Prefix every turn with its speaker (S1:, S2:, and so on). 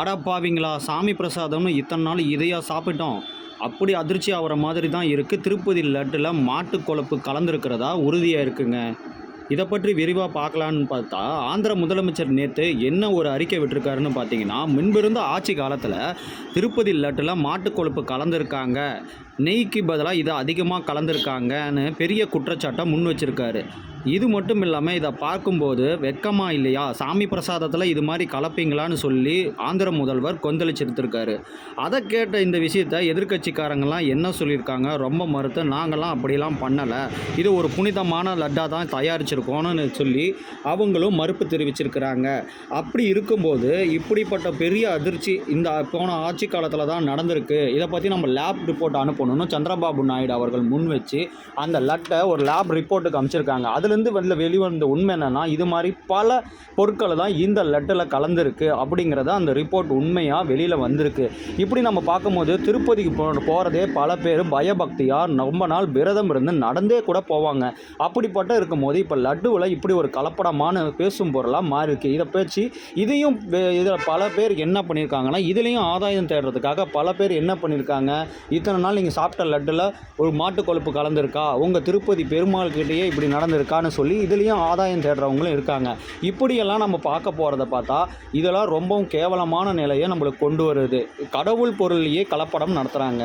S1: அடப்பாவிங்களா? சாமி பிரசாதம்னு இத்தனை நாள் இதையா சாப்பிட்டோம். அப்படி அதிர்ச்சி ஆகிற மாதிரி தான் இருக்குது திருப்பதி லட்டில் மாட்டு கொழுப்பு கலந்துருக்கிறதா உறுதியாக இருக்குங்க. இதை பற்றி விரிவாக பார்க்கலான்னு பார்த்தா ஆந்திர முதலமைச்சர் நேற்று என்ன ஒரு அறிக்கை விட்டுருக்காருன்னு பார்த்தீங்கன்னா முன்பிருந்த ஆட்சி காலத்தில் திருப்பதி லட்டில் மாட்டு கொழுப்பு கலந்துருக்காங்க. நெய்க்கு பதிலாக இதை அதிகமாக கலந்துருக்காங்கன்னு பெரிய குற்றச்சாட்டை முன் வச்சுருக்காரு. இது மட்டும் இல்லாமல் இதை பார்க்கும்போது வெக்கமா இல்லையா? சாமி பிரசாதத்தில் இது மாதிரி கலப்பீங்களான்னு சொல்லி ஆந்திர முதல்வர் கொந்தளிச்சிருத்திருக்காரு அதை கேட்ட இந்த விஷயத்தை எதிர்கட்சிக்காரங்கெல்லாம் என்ன சொல்லியிருக்காங்க? ரொம்ப மறுத்து நாங்கள்லாம் அப்படிலாம் பண்ணலை. இது ஒரு புனிதமான லட்டாக தான் தயாரிச்சிருக்கோன்னு சொல்லி அவங்களும் மறுப்பு தெரிவிச்சிருக்கிறாங்க. அப்படி இருக்கும்போது இப்படிப்பட்ட பெரிய அதிர்ச்சி இந்த போன ஆட்சி காலத்தில் தான் நடந்திருக்கு. இதை பற்றி நம்ம லேப் ரிப்போர்ட் அனுப்பணும். பண்ணணும்னு சந்திரபாபு நாயுடு அவர்கள் முன் வச்சு அந்த லட்டை ஒரு லேப் ரிப்போர்ட்டுக்கு அமைச்சிருக்காங்க. அதுலேருந்து வந்து வெளிவந்த உண்மை என்னென்னா இது மாதிரி பல பொருட்களை தான் இந்த லட்டில் கலந்துருக்கு அப்படிங்கிறத அந்த ரிப்போர்ட் உண்மையாக வெளியில் வந்திருக்கு. இப்படி நம்ம பார்க்கும்போது திருப்பதிக்கு போ போகிறதே பல பேர் பயபக்தியாக ரொம்ப நாள் விரதம் இருந்து நடந்தே கூட போவாங்க. அப்படிப்பட்ட இருக்கும்போது இப்போ லட்டுவில் இப்படி ஒரு கலப்படமான பேசும் பொருளாக மாறியிருக்கு இதை பேச்சு இதையும் இதில் பல பேர் என்ன பண்ணியிருக்காங்கன்னா இதுலேயும் ஆதாயம் தேடுறதுக்காக பல பேர் என்ன பண்ணியிருக்காங்க இத்தனை நாள் நீங்கள் சாப்பிட்ட லட்டில் ஒரு மாட்டு கொழுப்பு கலந்துருக்கா? உங்கள் திருப்பதி பெருமாள் கிட்டேயே இப்படி நடந்திருக்கான்னு சொல்லி இதுலேயும் ஆதாயம் தேடுறவங்களும் இருக்காங்க. இப்படியெல்லாம் நம்ம பார்க்க போகிறத பார்த்தா இதெல்லாம் ரொம்பவும் கேவலமான நிலையை நம்மளுக்கு கொண்டு வருது. கடவுள் பொருளையே கலப்படம் நடத்துகிறாங்க